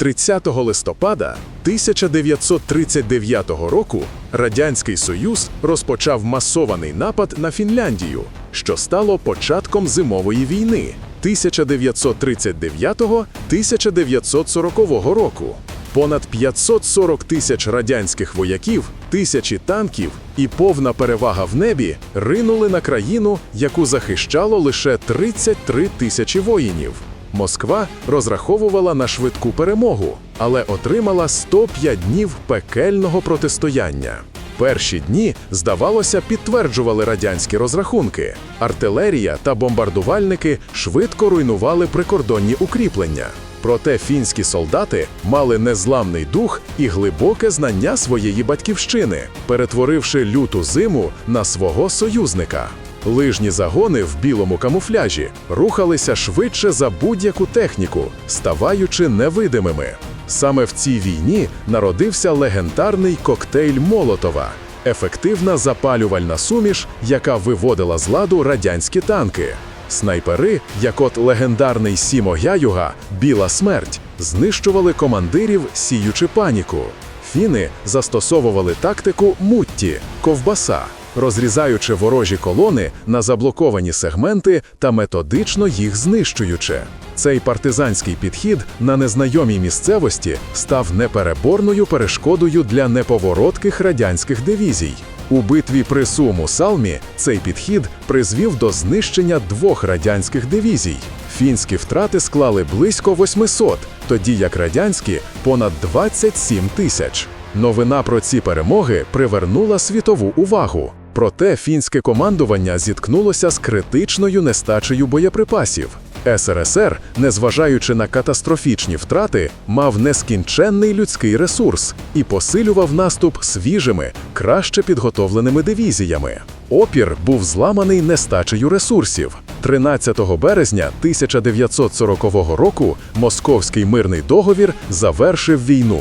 30 листопада 1939 року Радянський Союз розпочав масований напад на Фінляндію, що стало початком зимової війни 1939-1940 року. Понад 540 тисяч радянських вояків, тисячі танків і повна перевага в небі ринули на країну, яку захищало лише 33 тисячі воїнів. Москва розраховувала на швидку перемогу, але отримала 105 днів пекельного протистояння. Перші дні, здавалося, підтверджували радянські розрахунки. Артилерія та бомбардувальники швидко руйнували прикордонні укріплення. Проте фінські солдати мали незламний дух і глибоке знання своєї батьківщини, перетворивши люту зиму на свого союзника. Лижні загони в білому камуфляжі рухалися швидше за будь-яку техніку, ставаючи невидимими. Саме в цій війні народився легендарний коктейль Молотова, ефективна запалювальна суміш, яка виводила з ладу радянські танки. Снайпери, як от легендарний Сімо Гяюга, Біла смерть, знищували командирів, сіючи паніку. Фіни застосовували тактику мутті ковбаса, розрізаючи ворожі колони на заблоковані сегменти та методично їх знищуючи. Цей партизанський підхід на незнайомій місцевості став непереборною перешкодою для неповоротких радянських дивізій. У битві при Суму Салмі цей підхід призвів до знищення двох радянських дивізій. Фінські втрати склали близько 800, тоді як радянські понад 27 тисяч. Новина про ці перемоги привернула світову увагу. Проте фінське командування зіткнулося з критичною нестачею боєприпасів. СРСР, незважаючи на катастрофічні втрати, мав нескінченний людський ресурс і посилював наступ свіжими, краще підготовленими дивізіями. Опір був зламаний нестачею ресурсів. 13 березня 1940 року Московський мирний договір завершив війну.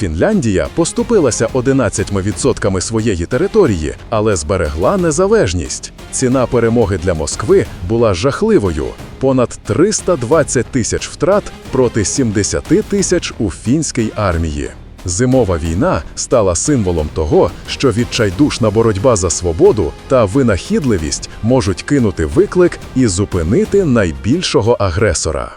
Фінляндія поступилася 11% своєї території, але зберегла незалежність. Ціна перемоги для Москви була жахливою: понад 320 тисяч втрат проти 70 тисяч у фінській армії. Зимова війна стала символом того, що відчайдушна боротьба за свободу та винахідливість можуть кинути виклик і зупинити найбільшого агресора.